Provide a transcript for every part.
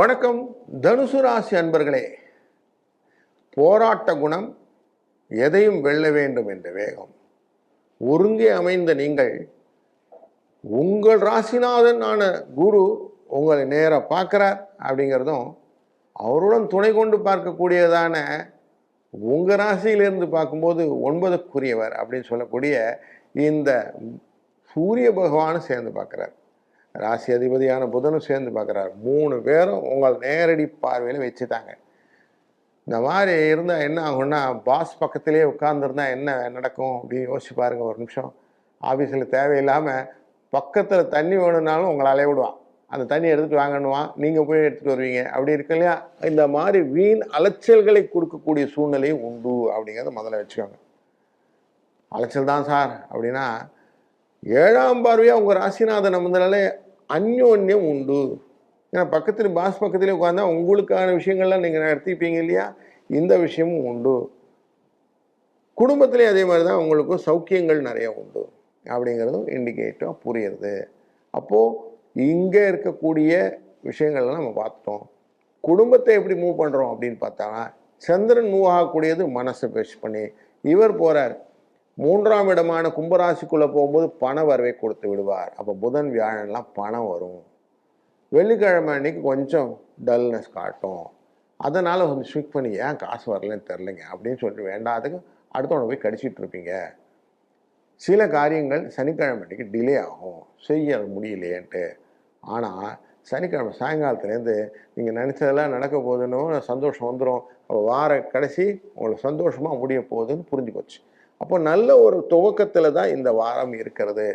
வணக்கம் தனுசு ராசி அன்பர்களே. போராட்ட குணம் எதையும் வெல்ல வேண்டும் என்ற வேகம். ஒருங்கே அமைந்த நீங்கள் உங்கள் ராசிநாதன் ஆன குரு உங்களை நேராக பார்க்குறார் அப்படிங்கிறதும் அவருடன் துணை கொண்டு பார்க்கக்கூடியதான உங்கள் ராசியிலிருந்து பார்க்கும்போது ஒன்பதுக்குரியவர் அப்படின்னு சொல்லக்கூடிய இந்த சூரிய பகவானும் சேர்ந்து பார்க்குறார். ராசி அதிபதியான புதனும் சேர்ந்து பார்க்குறாரு. மூணு பேரும் உங்கள் நேரடி பார்வையில் வச்சுட்டாங்க. இந்த மாதிரி இருந்தால் என்ன ஆகும்னா பாஸ் பக்கத்திலே உட்காந்துருந்தா என்ன நடக்கும் அப்படின்னு யோசிச்சு பாருங்கள் ஒரு நிமிஷம். ஆஃபீஸில் தேவையில்லாமல் பக்கத்தில் தண்ணி வேணும்னாலும் உங்களை அலைய விடுவான். அந்த தண்ணி எடுத்துகிட்டு வாங்கணுவான் நீங்கள் போய் எடுத்துகிட்டு வருவீங்க. அப்படி இருக்கு இல்லையா? இந்த மாதிரி வீண் அலைச்சல்களை கொடுக்கக்கூடிய சூழ்நிலையும் உண்டு அப்படிங்கிறத முதல்ல வச்சுக்கோங்க. அலைச்சல் தான் சார். அப்படின்னா ஏழாம் பார்வையாக உங்கள் ராசிநாதன் அமர்ந்தனாலே அந்யோன்யம் உண்டு. ஏன்னா பக்கத்தில் பாஸ் பக்கத்திலே உட்காந்தா உங்களுக்கான விஷயங்கள்லாம் நீங்கள் நடத்திப்பீங்க இல்லையா? இந்த விஷயமும் உண்டு. குடும்பத்திலே அதே மாதிரி தான் உங்களுக்கும் சௌக்கியங்கள் நிறைய உண்டு. அப்படிங்கிறதும் இண்டிகேட்டாக புரியுறது அப்போது இங்கே இருக்கக்கூடிய விஷயங்கள்லாம் நம்ம பார்த்துட்டோம் குடும்பத்தை எப்படி மூவ் பண்ணுறோம் அப்படின்னு பார்த்தோன்னா சந்திரன் மூவ் ஆகக்கூடியது மனசை பேஸ் பண்ணி இவர் போகிறார் மூன்றாம் இடமான கும்பராசிக்குள்ளே போகும்போது பண வரவை கொடுத்து விடுவார். அப்போ புதன் வியாழன்லாம் பணம் வரும். வெள்ளிக்கிழமை அன்னைக்கு கொஞ்சம் டல்னஸ் காட்டும். அதனால் கொஞ்சம் ஸ்விக் பண்ணி ஏன் காசு வரலன்னு தெரிலங்க அப்படின்னு சொல்லிட்டு வேண்டாதுக்கு அடுத்தவனை போய் கடிச்சிட்டு இருப்பீங்க. சில காரியங்கள் சனிக்கிழமை அன்றைக்கி டிலே ஆகும். செய்ய முடியலையேன்ட்டு. ஆனால் சனிக்கிழமை சாயங்காலத்துலேருந்து நீங்கள் நினச்சதெல்லாம் நடக்க போகுதுன்னு சந்தோஷம் வந்துடும் அப்போ வார கடைசி உங்களுக்கு சந்தோஷமாக முடிய போகுதுன்னு புரிஞ்சு போச்சு. அப்போ நல்ல ஒரு துவக்கத்தில் தான் இந்த வாரம் இருக்கிறது.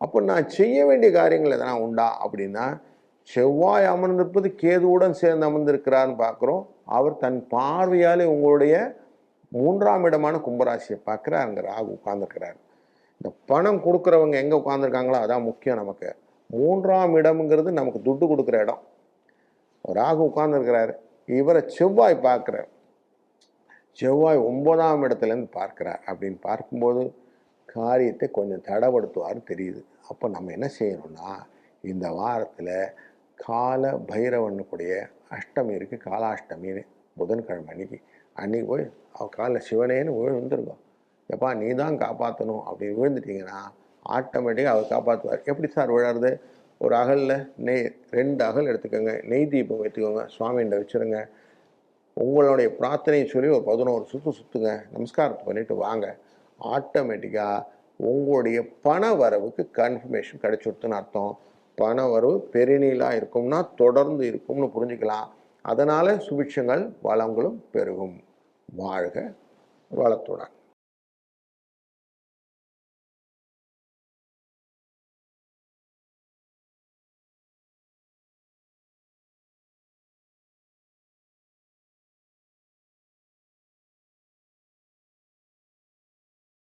அப்போ நான் செய்ய வேண்டிய காரியங்கள் எதனா உண்டா அப்படின்னா செவ்வாய் அமர்ந்திருப்பது கேதுவுடன் சேர்ந்து அமர்ந்திருக்கிறார்னு பார்க்குறோம். அவர் தன் பார்வையாலே உங்களுடைய மூன்றாம் இடமான கும்பராசியை பார்க்குறார் அங்கே ராகு உட்கார்ந்துருக்கிறார். இந்த பணம் கொடுக்குறவங்க எங்கே உட்காந்துருக்காங்களோ அதான் முக்கியம் நமக்கு. மூன்றாம் இடம்ங்கிறது நமக்கு துட்டு கொடுக்குற இடம். ராகு உட்கார்ந்துருக்கிறாரு. இவரை செவ்வாய் பார்க்குறாரு. செவ்வாய் ஒன்பதாம் இடத்துலேருந்து பார்க்குறார். அப்படின்னு பார்க்கும்போது காரியத்தை கொஞ்சம் தடப்படுத்துவார் தெரியுது. அப்போ நம்ம என்ன செய்யணும்னா இந்த வாரத்தில் கால பைரவனுக்குடைய அஷ்டமி இருக்குது காலாஷ்டமின்னு புதன்கிழமை அன்னைக்கு. அன்னைக்கு போய் அவள் காலில் சிவனேன்னு விழுந்துருக்கோம் எப்பா நீ தான் காப்பாற்றணும் அப்படின்னு விழுந்துட்டீங்கன்னா ஆட்டோமேட்டிக்காக அவர் காப்பாற்றுவார் எப்படி சார் விழாருது ஒரு அகலில் நெய் ரெண்டு அகல் எடுத்துக்கோங்க. நெய் தீபம் வைத்துக்கோங்க. சுவாமிகிட்ட வச்சுருங்க. உங்களுடைய பிரார்த்தனை சொல்லி ஒரு பதினோரு சுற்று சுற்றுங்க நமஸ்காரத்தை பண்ணிவிட்டு வாங்க. ஆட்டோமேட்டிக்காக உங்களுடைய பண வரவுக்கு கன்ஃபர்மேஷன் கிடைச்சுடுத்துன்னு அர்த்தம். பண வரவு பெருநீளாக இருக்கும்னா தொடர்ந்து இருக்கும்னு புரிஞ்சுக்கலாம். அதனால் சுபிட்சங்கள் வளங்களும் பெருகும். வாழ்க வளத்துடன்.